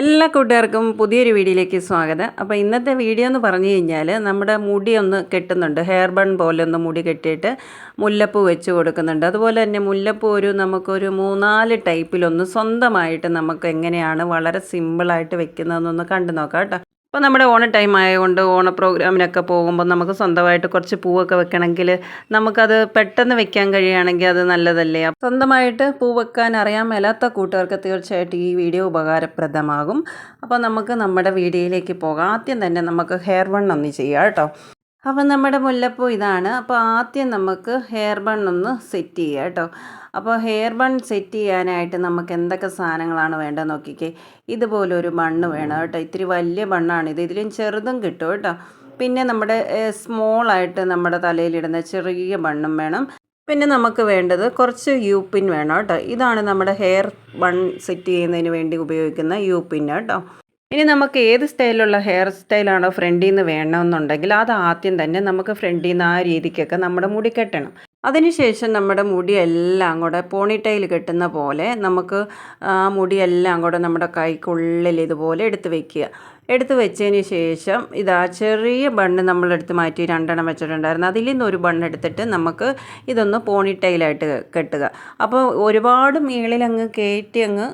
എല്ലാ കൂട്ടുകാർക്കും പുതിയൊരു വീഡിയോയിലേക്ക് സ്വാഗതം. അപ്പോൾ ഇന്നത്തെ വീഡിയോ എന്ന് പറഞ്ഞു കഴിഞ്ഞാൽ നമ്മുടെ മുടി ഒന്ന് കെട്ടുന്നുണ്ട്. ഹെയർ ബൺ പോലെ ഒന്ന് മുടി കെട്ടിയിട്ട് മുല്ലപ്പൂ വെച്ച് കൊടുക്കുന്നുണ്ട്. അതുപോലെ തന്നെ മുല്ലപ്പൂ ഒരു നമുക്കൊരു മൂന്നാൽ ടൈപ്പിലൊന്ന് സ്വന്തമായിട്ട് നമുക്ക് എങ്ങനെയാണ് വളരെ സിമ്പിളായിട്ട് വെക്കുന്നതെന്നൊന്ന് കണ്ടു നോക്കാം കേട്ടോ. അപ്പോൾ നമ്മുടെ ഓണ ടൈം ആയതുകൊണ്ട് ഓണ പ്രോഗ്രാമിനൊക്കെ പോകുമ്പോൾ നമുക്ക് സ്വന്തമായിട്ട് കുറച്ച് പൂവൊക്കെ വെക്കണമെങ്കിൽ നമുക്കത് പെട്ടെന്ന് വെക്കാൻ കഴിയുകയാണെങ്കിൽ അത് നല്ലതല്ലേ? സ്വന്തമായിട്ട് പൂ വെക്കാൻ അറിയാൻ മേലാത്ത കൂട്ടുകാർക്ക് തീർച്ചയായിട്ടും ഈ വീഡിയോ ഉപകാരപ്രദമാകും. അപ്പോൾ നമുക്ക് നമ്മുടെ വീഡിയോയിലേക്ക് പോകാം. ആദ്യം തന്നെ നമുക്ക് ഹെയർ വൺ ഒന്ന് ചെയ്യാം കേട്ടോ. അപ്പം നമ്മുടെ മുല്ലപ്പൂ ഇതാണ്. അപ്പോൾ ആദ്യം നമുക്ക് ഹെയർ ബൺ ഒന്ന് സെറ്റ് ചെയ്യുക കേട്ടോ. അപ്പോൾ ഹെയർ ബൺ സെറ്റ് ചെയ്യാനായിട്ട് നമുക്ക് എന്തൊക്കെ സാധനങ്ങളാണ് വേണ്ടത് നോക്കിക്കേ. ഇതുപോലൊരു മണ്ണ് വേണം കേട്ടോ. ഇത്തിരി വലിയ ബണ്ണാണ് ഇത്. ഇതിലും ചെറുതും കിട്ടും കേട്ടോ. പിന്നെ നമ്മുടെ സ്മോളായിട്ട് നമ്മുടെ തലയിലിടുന്ന ചെറിയ ബണ്ണും വേണം. പിന്നെ നമുക്ക് വേണ്ടത് കുറച്ച് യു പിൻ വേണം കേട്ടോ. ഇതാണ് നമ്മുടെ ഹെയർ ബൺ സെറ്റ് ചെയ്യുന്നതിന് വേണ്ടി ഉപയോഗിക്കുന്ന യു പിൻ കേട്ടോ. ഇനി നമുക്ക് ഏത് സ്റ്റൈലുള്ള ഹെയർ സ്റ്റൈലാണോ ഫ്രണ്ടിൽ നിന്ന് വേണമെന്നുണ്ടെങ്കിൽ അത് ആദ്യം തന്നെ നമുക്ക് ഫ്രണ്ടിൽ നിന്ന് ആ രീതിക്കൊക്കെ നമ്മുടെ മുടി കെട്ടണം. അതിനുശേഷം നമ്മുടെ മുടിയെല്ലാം കൂടെ പോണിറ്റൈൽ കെട്ടുന്ന പോലെ നമുക്ക് ആ മുടിയെല്ലാം കൂടെ നമ്മുടെ കൈക്കുള്ളിൽ ഇതുപോലെ എടുത്ത് വെക്കുക. എടുത്ത് വെച്ചതിന് ശേഷം ഇതാ ചെറിയ ബണ്ണ് നമ്മളെടുത്ത് മാറ്റി രണ്ടെണ്ണം വെച്ചിട്ടുണ്ടായിരുന്നു. അതിൽ നിന്ന് ഒരു ബണ്ണ് എടുത്തിട്ട് നമുക്ക് ഇതൊന്ന് പോണിറ്റൈലായിട്ട് കെട്ടുക. അപ്പോൾ ഒരുപാട് മേളിൽ അങ്ങ് കയറ്റി അങ്ങ്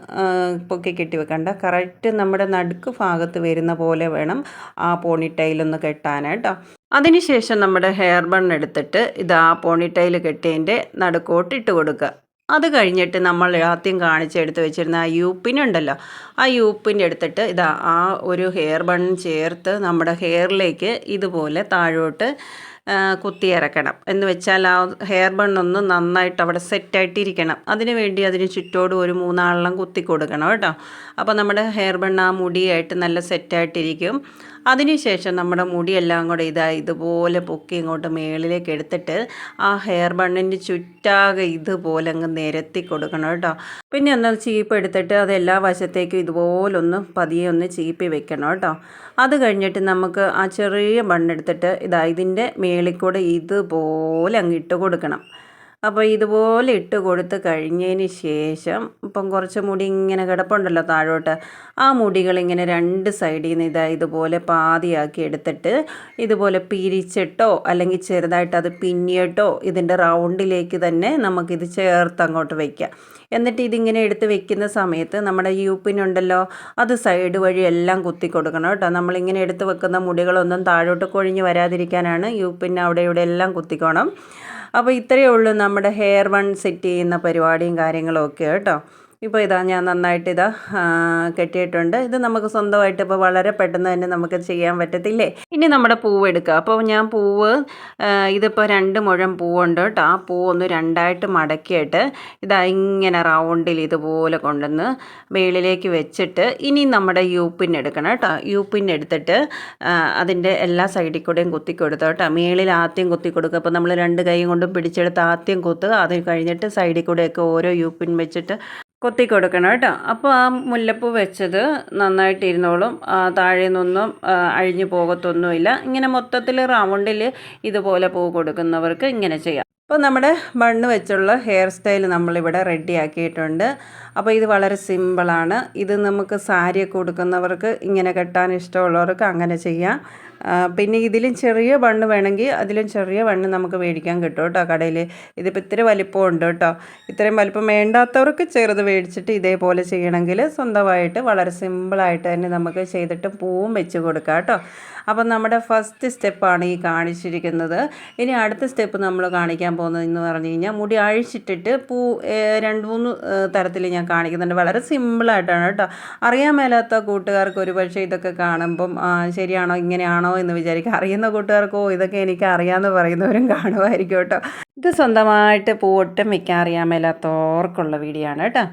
പൊക്കി കെട്ടി വെക്കണ്ട. കറക്റ്റ് നമ്മുടെ നടുക്ക് ഭാഗത്ത് വരുന്ന പോലെ വേണം ആ പോണിറ്റൈലൊന്ന് കെട്ടാനായിട്ടോ. അതിനുശേഷം നമ്മുടെ ഹെയർ ബൺ എടുത്തിട്ട് ആ പോണിറ്റൈൽ കെട്ടിയതിന്റെ നടുക്കോട്ട് ഇട്ട് കൊടുക്കുക. അത് കഴിഞ്ഞിട്ട് നമ്മൾ ആദ്യം കാണിച്ചെടുത്ത് വെച്ചിരുന്ന ആ യൂപ്പിനുണ്ടല്ലോ. ആ യൂപ്പിന്റെ എടുത്തിട്ട് ഇതാ ആ ഒരു ഹെയർ ബൺ ചേർത്ത് നമ്മുടെ ഹെയറിലേക്ക് ഇതുപോലെ താഴോട്ട് കുത്തിയിറക്കണം എന്ന് വെച്ചാൽ ആ ഹെയർ ബൺ ഒന്ന് നന്നായിട്ട് അവിടെ സെറ്റായിട്ടിരിക്കണം. അതിന് വേണ്ടി അതിന് ചുറ്റോട് ഒരു മൂന്നാളെല്ലാം കുത്തി കൊടുക്കണം കേട്ടോ. അപ്പോൾ നമ്മുടെ ഹെയർ ബൺ ആ മുടിയായിട്ട് നല്ല സെറ്റായിട്ടിരിക്കും. അതിനുശേഷം നമ്മുടെ മുടിയെല്ലാം കൂടെ ഇതാ ഇതുപോലെ പൊക്കി ഇങ്ങോട്ട് മേളിലേക്ക് എടുത്തിട്ട് ആ ഹെയർ ബണ്ണിന്റെ ചുറ്റാകെ ഇതുപോലെ അങ്ങ് നിരത്തി കൊടുക്കണം കേട്ടോ. പിന്നെ ഒന്ന് ചീപ്പ് എടുത്തിട്ട് അത് എല്ലാ വശത്തേക്കും ഇതുപോലൊന്ന് പതിയെ ഒന്ന് ചീപ്പി വെക്കണം കേട്ടോ. അത് കഴിഞ്ഞിട്ട് നമുക്ക് ആ ചെറിയ ബണ്ണെടുത്തിട്ട് ഇതാ ഇതിന്റെ മേളിൽ കൂടെ ഇതുപോലെ അങ്ങ് ഇട്ട് കൊടുക്കണം. അപ്പോൾ ഇതുപോലെ ഇട്ട് കൊടുത്ത് കഴിഞ്ഞതിന് ശേഷം ഇപ്പം കുറച്ച് മുടി ഇങ്ങനെ കിടപ്പുണ്ടല്ലോ താഴോട്ട്. ആ മുടികൾ ഇങ്ങനെ രണ്ട് സൈഡിൽ നിന്ന് ഇതാ ഇതുപോലെ പാതിയാക്കി എടുത്തിട്ട് ഇതുപോലെ പിരിച്ചിട്ടോ അല്ലെങ്കിൽ ചെറുതായിട്ട് അത് പിന്നിയിട്ടോ ഇതിന്റെ റൗണ്ടിലേക്ക് തന്നെ നമുക്കിത് ചേർത്ത് അങ്ങോട്ട് വയ്ക്കാം എന്നിട്ട് ഇതിങ്ങനെ എടുത്ത് വെക്കുന്ന സമയത്ത് നമ്മുടെ യൂപ്പിനുണ്ടല്ലോ അത് സൈഡ് വഴി എല്ലാം കുത്തി കൊടുക്കണം കേട്ടോ. നമ്മളിങ്ങനെ എടുത്ത് വെക്കുന്ന മുടികളൊന്നും താഴോട്ട് കൊഴിഞ്ഞ് വരാതിരിക്കാനാണ് യൂപ്പിന് അവിടെ ഇവിടെ എല്ലാം കുത്തിക്കോണം. അപ്പോൾ ഇത്രയേ ഉള്ളൂ നമ്മുടെ ഹെയർ വൺ സെറ്റ് ചെയ്യുന്ന പരിപാടിയും കാര്യങ്ങളും ഒക്കെ കേട്ടോ. ഇപ്പോൾ ഇതാ ഞാൻ നന്നായിട്ട് ഇതാ കെട്ടിയിട്ടുണ്ട്. ഇത് നമുക്ക് സ്വന്തമായിട്ട് ഇപ്പോൾ വളരെ പെട്ടെന്ന് തന്നെ നമുക്ക് ചെയ്യാൻ പറ്റത്തില്ലേ? ഇനി നമ്മുടെ പൂവ് എടുക്കുക അപ്പോൾ ഞാൻ പൂവ് ഇതിപ്പോൾ രണ്ട് മുഴം പൂവുണ്ട് കേട്ടോ. ആ പൂവ് ഒന്ന് രണ്ടായിട്ട് മടക്കിയിട്ട് ഇതാ ഇങ്ങനെ റൗണ്ടിൽ ഇതുപോലെ കൊണ്ടുവന്ന് മേളിലേക്ക് വെച്ചിട്ട് ഇനി നമ്മുടെ യൂപ്പിൻ എടുക്കണം കേട്ടോ. യൂപ്പിൻ എടുത്തിട്ട് അതിന്റെ എല്ലാ സൈഡിൽ കൂടെയും കുത്തി കൊടുത്തു കേട്ടോ. മേളിൽ ആദ്യം കുത്തി കൊടുക്കുക. അപ്പോൾ നമ്മൾ രണ്ട് കൈയും കൊണ്ടും പിടിച്ചെടുത്ത് ആദ്യം കുത്തുക. അത് കഴിഞ്ഞിട്ട് സൈഡിൽ കൂടെയൊക്കെ ഓരോ യൂപ്പിൻ വെച്ചിട്ട് കൊത്തി കൊടുക്കണം കേട്ടോ. അപ്പോൾ ആ മുല്ലപ്പൂ വെച്ചത് നന്നായിട്ട് ഇരുന്നോളും താഴെ നിന്നൊന്നും അഴിഞ്ഞു പോകത്തൊന്നുമില്ല. ഇങ്ങനെ മൊത്തത്തിൽ റൗണ്ടിൽ ഇതുപോലെ പൂ കൊടുക്കുന്നവർക്ക് ഇങ്ങനെ ചെയ്യാം. അപ്പോൾ നമ്മുടെ മണ്ണ് വെച്ചുള്ള ഹെയർ സ്റ്റൈൽ നമ്മളിവിടെ റെഡി ആക്കിയിട്ടുണ്ട് അപ്പോൾ ഇത് വളരെ സിമ്പിളാണ്. ഇത് നമുക്ക് സാരിയൊക്കെ കൊടുക്കുന്നവർക്ക് ഇങ്ങനെ കെട്ടാൻ ഇഷ്ടമുള്ളവർക്ക് അങ്ങനെ ചെയ്യാം. പിന്നെ ഇതിലും ചെറിയ ബണ്ണ് വേണമെങ്കിൽ അതിലും ചെറിയ ബണ്ണ് നമുക്ക് മേടിക്കാൻ കിട്ടും കേട്ടോ കടയിൽ. ഇതിപ്പോൾ ഇത്തിരി വലിപ്പം ഉണ്ട് കേട്ടോ. ഇത്രയും വലിപ്പം വേണ്ടാത്തവർക്ക് ചെറുത് മേടിച്ചിട്ട് ഇതേപോലെ ചെയ്യണമെങ്കിൽ സ്വന്തമായിട്ട് വളരെ സിമ്പിളായിട്ട് തന്നെ നമുക്ക് ചെയ്തിട്ട് പൂവും വെച്ച് കൊടുക്കാം കേട്ടോ. അപ്പം നമ്മുടെ ഫസ്റ്റ് സ്റ്റെപ്പാണ് ഈ കാണിച്ചിരിക്കുന്നത്. ഇനി അടുത്ത സ്റ്റെപ്പ് നമ്മൾ കാണിക്കാൻ പോകുന്നത് എന്ന് പറഞ്ഞു കഴിഞ്ഞാൽ മുടി അഴിച്ചിട്ടിട്ട് പൂ രണ്ട് മൂന്ന് തരത്തിൽ ഞാൻ കാണിക്കുന്നുണ്ട്. വളരെ സിമ്പിളായിട്ടാണ് കേട്ടോ. അറിയാൻ മേലാത്ത കൂട്ടുകാർക്ക് ഒരു പക്ഷേ ഇതൊക്കെ കാണുമ്പം ശരിയാണോ ഇങ്ങനെയാണോ എന്ന് വിചാരിക്കുക അറിയുന്ന കൂട്ടുകാർക്കോ ഇതൊക്കെ എനിക്ക് അറിയാമെന്ന് പറയുന്നവരും കാണുമായിരിക്കും കേട്ടോ. ഇത് സ്വന്തമായിട്ട് പൂവൊട്ടും വെക്കാൻ അറിയാൻ മേലാത്തവർക്കുള്ള വീഡിയോ ആണ് കേട്ടോ.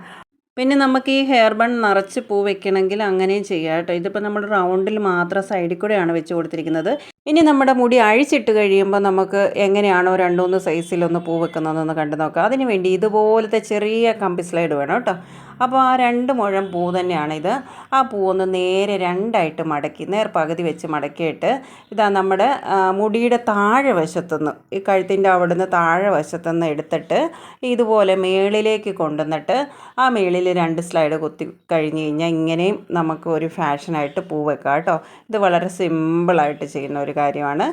പിന്നെ നമുക്ക് ഈ ഹെയർ ബൺ നിറച്ച് പൂ വെക്കണമെങ്കിൽ അങ്ങനെയും ചെയ്യാം കേട്ടോ. ഇതിപ്പോൾ നമ്മൾ റൗണ്ടിൽ മാത്രം സൈഡിൽ കൂടെയാണ് വെച്ച് കൊടുത്തിരിക്കുന്നത്. ഇനി നമ്മുടെ മുടി അഴിച്ചിട്ട് കഴിയുമ്പോൾ നമുക്ക് എങ്ങനെയാണോ രണ്ടുമൂന്ന് സൈസിലൊന്ന് പൂ വെക്കുന്നതെന്ന് കണ്ടു നോക്കാം. അതിന് വേണ്ടി ഇതുപോലത്തെ ചെറിയ കമ്പി സ്ലൈഡ് വേണം കേട്ടോ. അപ്പോൾ ആ രണ്ട് മുഴം പൂ തന്നെയാണ് ഇത് ആ പൂ ഒന്ന് നേരെ രണ്ടായിട്ട് മടക്കി നേർ പകുതി വെച്ച് മടക്കിയിട്ട് ഇതാ നമ്മുടെ മുടിയുടെ താഴെ വശത്തുനിന്ന് ഈ കഴുത്തിന്റെ അവിടുന്ന് താഴെ വശത്തുനിന്ന് എടുത്തിട്ട് ഇതുപോലെ മേളിലേക്ക് കൊണ്ടുവന്നിട്ട് ആ മേളിൽ രണ്ട് സ്ലൈഡ് കുത്തി കഴിഞ്ഞ് കഴിഞ്ഞാൽ ഇങ്ങനെയും നമുക്ക് ഒരു ഫാഷനായിട്ട് പൂ വെക്കാം കേട്ടോ. ഇത് വളരെ സിമ്പിളായിട്ട് ചെയ്യുന്ന ഒരു കാര്യമാണ്.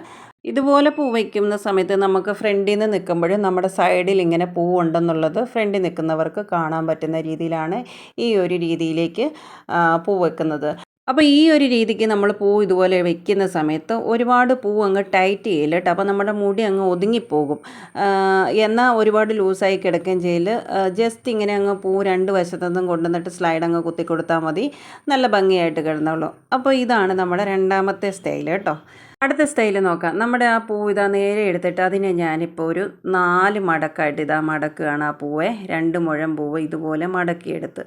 ഇതുപോലെ പൂ വയ്ക്കുന്ന സമയത്ത് നമുക്ക് ഫ്രണ്ടിൽ നിന്ന് നിൽക്കുമ്പോഴും നമ്മുടെ സൈഡിൽ ഇങ്ങനെ പൂ ഉണ്ടെന്നുള്ളത് ഫ്രണ്ടിൽ നിൽക്കുന്നവർക്ക് കാണാൻ പറ്റുന്ന രീതിയിലാണ് ഈ ഒരു രീതിയിലേക്ക് പൂ വെക്കുന്നത്. അപ്പോൾ ഈ ഒരു രീതിക്ക് നമ്മൾ പൂ ഇതുപോലെ വെക്കുന്ന സമയത്ത് ഒരുപാട് പൂ അങ്ങ് ടൈറ്റ് ചെയ്യില്ല കേട്ടോ. അപ്പോൾ നമ്മുടെ മുടി അങ്ങ് ഒതുങ്ങിപ്പോകും. എന്നാൽ ഒരുപാട് ലൂസായി കിടക്കുകയും ചെയ്യൽ ജസ്റ്റ് ഇങ്ങനെ അങ്ങ് പൂ രണ്ട് വശത്തുനിന്നും കൊണ്ടുവന്നിട്ട് സ്ലൈഡ് അങ്ങ് കുത്തി കൊടുത്താൽ മതി. നല്ല ഭംഗിയായിട്ട് കിടന്നോളൂ. അപ്പോൾ ഇതാണ് നമ്മുടെ രണ്ടാമത്തെ സ്റ്റൈൽ കേട്ടോ. അടുത്ത സ്റ്റൈൽ നോക്കാം. നമ്മുടെ ആ പൂ ഇതാ നേരെ എടുത്തിട്ട് അതിനെ ഞാനിപ്പോൾ ഒരു നാല് മടക്കായിട്ട് ഇതാ മടക്കുകയാണ് ആ പൂവേ. രണ്ട് മുഴം പൂവ് ഇതുപോലെ മടക്കിയെടുത്ത്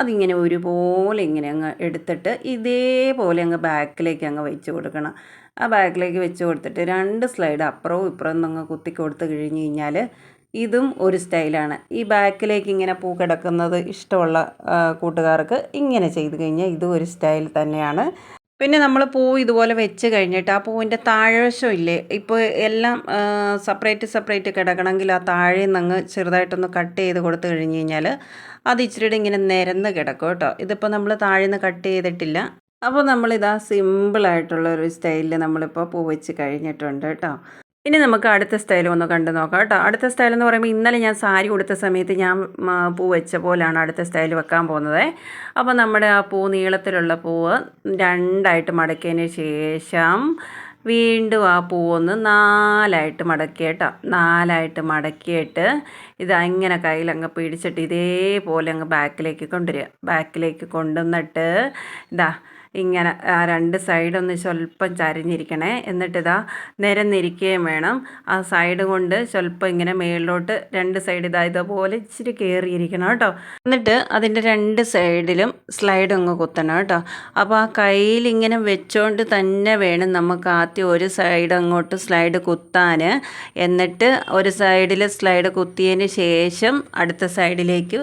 അതിങ്ങനെ ഒരുപോലെ ഇങ്ങനെ അങ്ങ് എടുത്തിട്ട് ഇതേപോലെ അങ്ങ് ബാക്കിലേക്ക് അങ്ങ് വെച്ച് കൊടുക്കണം. ആ ബാക്കിലേക്ക് വെച്ച് കൊടുത്തിട്ട് രണ്ട് സ്ലൈഡ് അപ്പുറവും ഇപ്പുറവും അങ്ങ് കുത്തി കൊടുത്ത് കഴിഞ്ഞ് കഴിഞ്ഞാൽ ഇതും ഒരു സ്റ്റൈലാണ് ഈ ബാക്കിലേക്ക് ഇങ്ങനെ പൂ കിടക്കുന്നത് ഇഷ്ടമുള്ള കൂട്ടുകാർക്ക് ഇങ്ങനെ ചെയ്ത് കഴിഞ്ഞാൽ ഇതും ഒരു സ്റ്റൈൽ തന്നെയാണ്. പിന്നെ നമ്മൾ പൂ ഇതുപോലെ വെച്ച് കഴിഞ്ഞിട്ട് ആ പൂവിന്റെ താഴ്വശം ഇല്ലേ ഇപ്പോൾ എല്ലാം സെപ്പറേറ്റ് സെപ്പറേറ്റ് കിടക്കണമെങ്കിൽ ആ താഴെ നിന്ന് ചെറുതായിട്ടൊന്ന് കട്ട് ചെയ്ത് കൊടുത്തു കഴിഞ്ഞ് കഴിഞ്ഞാൽ അത് ഇച്ചിരി ഇങ്ങനെ നിരന്ന് കിടക്കും കേട്ടോ. ഇതിപ്പോൾ നമ്മൾ താഴെ നിന്ന് കട്ട് ചെയ്തിട്ടില്ല. അപ്പോൾ നമ്മളിതാ സിമ്പിളായിട്ടുള്ള ഒരു സ്റ്റൈലിൽ നമ്മളിപ്പോൾ പൂ വെച്ച് കഴിഞ്ഞിട്ടുണ്ട് കേട്ടോ. ഇനി നമുക്ക് അടുത്ത സ്റ്റൈൽ ഒന്ന് കണ്ടു നോക്കാം കേട്ടോ. അടുത്ത സ്റ്റൈൽ എന്ന് പറയുമ്പോൾ ഇന്നലെ ഞാൻ സാരി കൊടുത്ത സമയത്ത് ഞാൻ പൂ വെച്ച പോലെയാണ് അടുത്ത സ്റ്റൈൽ വെക്കാൻ പോകുന്നത്. അപ്പോൾ നമ്മുടെ ആ പൂ നീളത്തിലുള്ള പൂവ് രണ്ടായിട്ട് മടക്കിയതിന് ശേഷം വീണ്ടും ആ പൂവൊന്ന് നാലായിട്ട് മടക്കി കേട്ടോ. നാലായിട്ട് മടക്കിയിട്ട് ഇത് അങ്ങനെ കയ്യിൽ അങ്ങ് പിടിച്ചിട്ട് ഇതേപോലെ അങ്ങ് ബാക്കിലേക്ക് കൊണ്ടുവരിക. ബാക്കിലേക്ക് കൊണ്ടുവന്നിട്ട് ഇതാ ഇങ്ങനെ ആ രണ്ട് സൈഡൊന്ന് സ്വല്പം ചരിഞ്ഞിരിക്കണേ. എന്നിട്ടിതാ നിരന്നിരിക്കുകയും വേണം. ആ സൈഡ് കൊണ്ട് സ്വല്പം ഇങ്ങനെ മേളിലോട്ട് രണ്ട് സൈഡ് ഇതാ ഇതുപോലെ ഇച്ചിരി കയറിയിരിക്കണം കേട്ടോ. എന്നിട്ട് അതിന്റെ രണ്ട് സൈഡിലും സ്ലൈഡ് അങ്ങ് കുത്തണം കേട്ടോ. അപ്പോൾ ആ കയ്യിൽ ഇങ്ങനെ വെച്ചോണ്ട് തന്നെ വേണം നമുക്ക് ആദ്യം ഒരു സൈഡ് അങ്ങോട്ട് സ്ലൈഡ് കുത്താൻ എന്നിട്ട് ഒരു സൈഡിൽ സ്ലൈഡ് കുത്തിയതിന് ശേഷം അടുത്ത സൈഡിലേക്ക്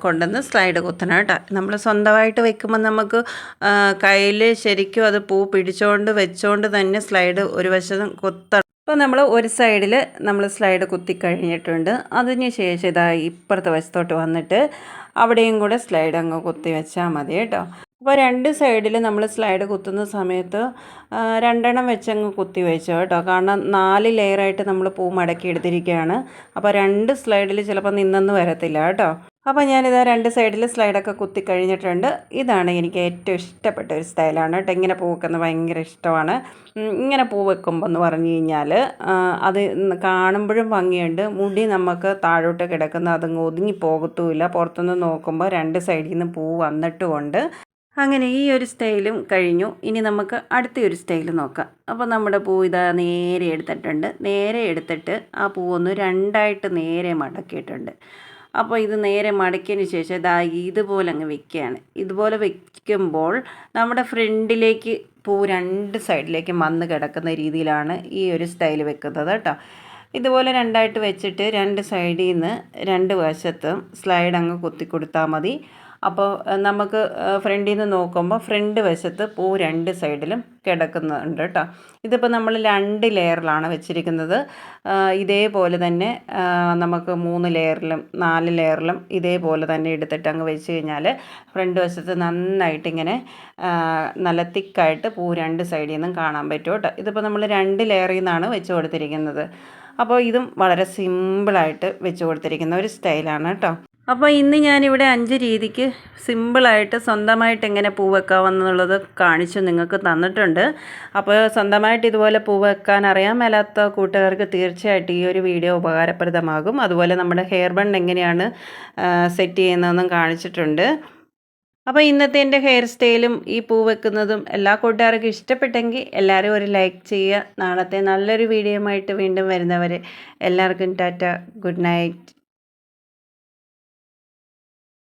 കൊണ്ടുവന്ന് സ്ലൈഡ് കുത്തണം കേട്ടോ. നമ്മൾ സ്വന്തമായിട്ട് വെക്കുമ്പോൾ നമുക്ക് കയ്യിൽ ശരിക്കും അത് പൂ പിടിച്ചുകൊണ്ട് വെച്ചുകൊണ്ട് തന്നെ സ്ലൈഡ് ഒരു വശം കുത്തണം. അപ്പോൾ നമ്മൾ ഒരു സൈഡിൽ നമ്മൾ സ്ലൈഡ് കുത്തി കഴിഞ്ഞിട്ടുണ്ട്. അതിന് ശേഷം ഇതാ ഇപ്പുറത്തെ വശത്തോട്ട് വന്നിട്ട് അവിടെയും കൂടെ സ്ലൈഡ് അങ്ങ് കുത്തി വെച്ചാൽ മതി കേട്ടോ. അപ്പോൾ രണ്ട് സൈഡിൽ നമ്മൾ സ്ലൈഡ് കുത്തുന്ന സമയത്ത് രണ്ടെണ്ണം വെച്ചങ്ങ് കുത്തി വെച്ചോ കേട്ടോ. കാരണം നാല് ലെയറായിട്ട് നമ്മൾ പൂ മടക്കി എടുത്തിരിക്കുകയാണ് അപ്പോൾ രണ്ട് സ്ലൈഡിൽ ചിലപ്പോൾ നിന്നെന്ന് വരത്തില്ല കേട്ടോ. അപ്പോൾ ഞാനിതാ രണ്ട് സൈഡിൽ സ്ലൈഡൊക്കെ കുത്തി കഴിഞ്ഞിട്ടുണ്ട്. ഇതാണ് എനിക്ക് ഏറ്റവും ഇഷ്ടപ്പെട്ട ഒരു സ്റ്റൈലാണ് കേട്ടോ. ഇങ്ങനെ പൂ വെക്കുന്നത് ഭയങ്കര ഇഷ്ടമാണ്. ഇങ്ങനെ പൂ വെക്കുമ്പോൾ എന്ന് പറഞ്ഞു കഴിഞ്ഞാൽ അത് കാണുമ്പോഴും ഭംഗിയുണ്ട്. മുടി നമുക്ക് താഴോട്ട് കിടക്കുന്ന അതങ്ങ് ഒതുങ്ങി പോകത്തുമില്ല. പുറത്തുനിന്ന് നോക്കുമ്പോൾ രണ്ട് സൈഡിൽ നിന്ന് പൂ വന്നിട്ടുമുണ്ട്. അങ്ങനെ ഈ ഒരു സ്റ്റൈലും കഴിഞ്ഞു. ഇനി നമുക്ക് അടുത്ത ഒരു സ്റ്റൈൽ നോക്കാം. അപ്പോൾ നമ്മുടെ പൂ ഇതാ നേരെ എടുത്തിട്ടുണ്ട്. നേരെ എടുത്തിട്ട് ആ പൂവൊന്ന് രണ്ടായിട്ട് നേരെ മടക്കിയിട്ടുണ്ട്. അപ്പോൾ ഇത് നേരെ മടക്കിയതിന് ശേഷം ഇതാ ഇതുപോലെ അങ്ങ് വെക്കുകയാണ്. ഇതുപോലെ വെക്കുമ്പോൾ നമ്മുടെ ഫ്രണ്ടിലേക്ക് പൂ രണ്ട് സൈഡിലേക്ക് വന്ന് കിടക്കുന്ന രീതിയിലാണ് ഈ ഒരു സ്റ്റൈൽ വെക്കുന്നത് കേട്ടോ. ഇതുപോലെ രണ്ടായിട്ട് വെച്ചിട്ട് രണ്ട് സൈഡിൽ നിന്ന് രണ്ട് വശത്തും സ്ലൈഡ് അങ്ങ് കൊത്തി കൊടുത്താൽ മതി. അപ്പോൾ നമുക്ക് ഫ്രണ്ടിൽ നിന്ന് നോക്കുമ്പോൾ ഫ്രണ്ട് വശത്ത് പൂ രണ്ട് സൈഡിലും കിടക്കുന്നുണ്ട് കേട്ടോ. ഇതിപ്പോൾ നമ്മൾ രണ്ട് ലെയറിലാണ് വെച്ചിരിക്കുന്നത്. ഇതേപോലെ തന്നെ നമുക്ക് മൂന്ന് ലെയറിലും നാല് ലെയറിലും ഇതേപോലെ തന്നെ എടുത്തിട്ട് അങ്ങ് വെച്ച് കഴിഞ്ഞാൽ ഫ്രണ്ട് വശത്ത് നന്നായിട്ട് ഇങ്ങനെ നല്ല തിക്കായിട്ട് പൂ രണ്ട് സൈഡിൽ നിന്നും കാണാൻ പറ്റും കേട്ടോ. ഇതിപ്പോൾ നമ്മൾ രണ്ട് ലെയറിൽ നിന്നാണ് വെച്ച് കൊടുത്തിരിക്കുന്നത്. അപ്പോൾ ഇതും വളരെ സിമ്പിളായിട്ട് വെച്ച് കൊടുത്തിരിക്കുന്ന ഒരു സ്റ്റൈലാണ് കേട്ടോ. അപ്പോൾ ഇന്ന് ഞാനിവിടെ അഞ്ച് രീതിക്ക് സിമ്പിളായിട്ട് സ്വന്തമായിട്ട് എങ്ങനെ പൂ വെക്കാമെന്നുള്ളത് കാണിച്ചു നിങ്ങൾക്ക് തന്നിട്ടുണ്ട്. അപ്പോൾ സ്വന്തമായിട്ട് ഇതുപോലെ പൂ വെക്കാൻ അറിയാൻ മേലാത്ത കൂട്ടുകാർക്ക് തീർച്ചയായിട്ടും ഈ ഒരു വീഡിയോ ഉപകാരപ്രദമാകും. അതുപോലെ നമ്മുടെ ഹെയർ ബൺ എങ്ങനെയാണ് സെറ്റ് ചെയ്യുന്നതെന്നും കാണിച്ചിട്ടുണ്ട്. അപ്പോൾ ഇന്നത്തെ എന്റെ ഹെയർ സ്റ്റൈലും ഈ പൂ വെക്കുന്നതും എല്ലാ കൂട്ടുകാർക്കും ഇഷ്ടപ്പെട്ടെങ്കിൽ എല്ലാവരും ഒരു ലൈക്ക് ചെയ്യുക. നാളത്തെ നല്ലൊരു വീഡിയോയുമായിട്ട് വീണ്ടും വരുന്നവരെ എല്ലാവർക്കും ടാറ്റ. Good night.